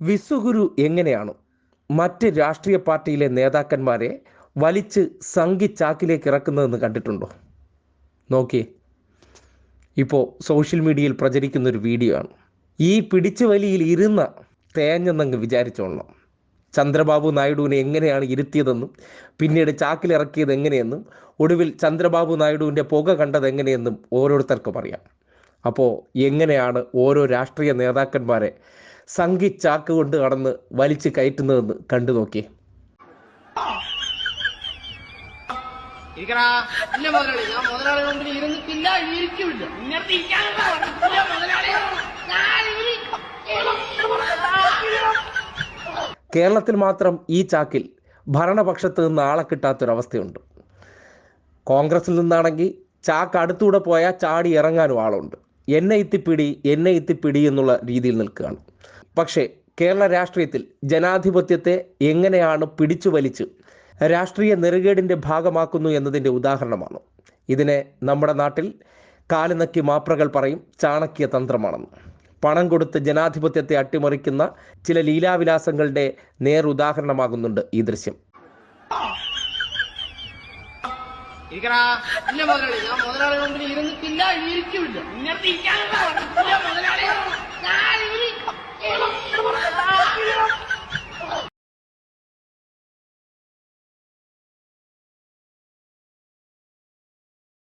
വിശ്വഗുരു എങ്ങനെയാണ് മറ്റ് രാഷ്ട്രീയ പാർട്ടിയിലെ നേതാക്കന്മാരെ വലിച്ച് സംഘി ചാക്കിലേക്ക് ഇറക്കുന്നതെന്ന് കണ്ടിട്ടുണ്ടോ? നോക്കിയേ. ഇപ്പോൾ സോഷ്യൽ മീഡിയയിൽ പ്രചരിക്കുന്ന ഒരു വീഡിയോ ആണ്. ഈ പിടിച്ചു വലിയിൽ ഇരുന്ന തേഞ്ഞെന്നങ്ങ് വിചാരിച്ചോളണം. ചന്ദ്രബാബു നായിഡുവിനെ എങ്ങനെയാണ് ഇരുത്തിയതെന്നും പിന്നീട് ചാക്കിലിറക്കിയത് എങ്ങനെയെന്നും ഒടുവിൽ ചന്ദ്രബാബു നായിഡുവിന്റെ പുക കണ്ടത് എങ്ങനെയെന്നും ഓരോരുത്തർക്കും അറിയാം. അപ്പോൾ എങ്ങനെയാണ് ഓരോ രാഷ്ട്രീയ നേതാക്കന്മാരെ സംഘി ചാക്ക് കൊണ്ട് കടന്ന് വലിച്ചു കയറ്റുന്നതെന്ന് കണ്ടു നോക്കിയേ. ഇരിക്കും. കേരളത്തിൽ മാത്രം ഈ ചാക്കിൽ ഭരണപക്ഷത്ത് നിന്ന് ആളെ കിട്ടാത്തൊരവസ്ഥയുണ്ട്. കോൺഗ്രസിൽ നിന്നാണെങ്കിൽ ചാക്ക് അടുത്തൂടെ പോയാൽ ചാടി ഇറങ്ങാനും ആളുണ്ട്. എന്നെ ഇത്തിപ്പിടി എന്നെ ഇത്തിപ്പിടി എന്നുള്ള രീതിയിൽ നിൽക്കുകയാണ്. പക്ഷേ കേരള രാഷ്ട്രീയത്തിൽ ജനാധിപത്യത്തെ എങ്ങനെയാണ് പിടിച്ചു വലിച്ച് രാഷ്ട്രീയ നെറുകേടിന്റെ ഭാഗമാക്കുന്നു എന്നതിന്റെ ഉദാഹരണമാണ്. ഇതിനെ നമ്മുടെ നാട്ടിൽ കാലുനക്കി മാപ്രകൾ പറയും ചാണക്യ തന്ത്രമാണെന്ന്. പണം കൊടുത്ത് ജനാധിപത്യത്തെ അട്ടിമറിക്കുന്ന ചില ലീലാവിലാസങ്ങളുടെ നേർ ഉദാഹരണമാകുന്നുണ്ട് ഈ ദൃശ്യം. ഇരിക്കടാ. ഇല്ല മുതലാളി ഞാൻ മുതലാളി മുമ്പിൽ ഇരിക്കുമില്ല. ഇങ്ങനത്തെ ഇരിക്കാനുള്ള മുതലാളി.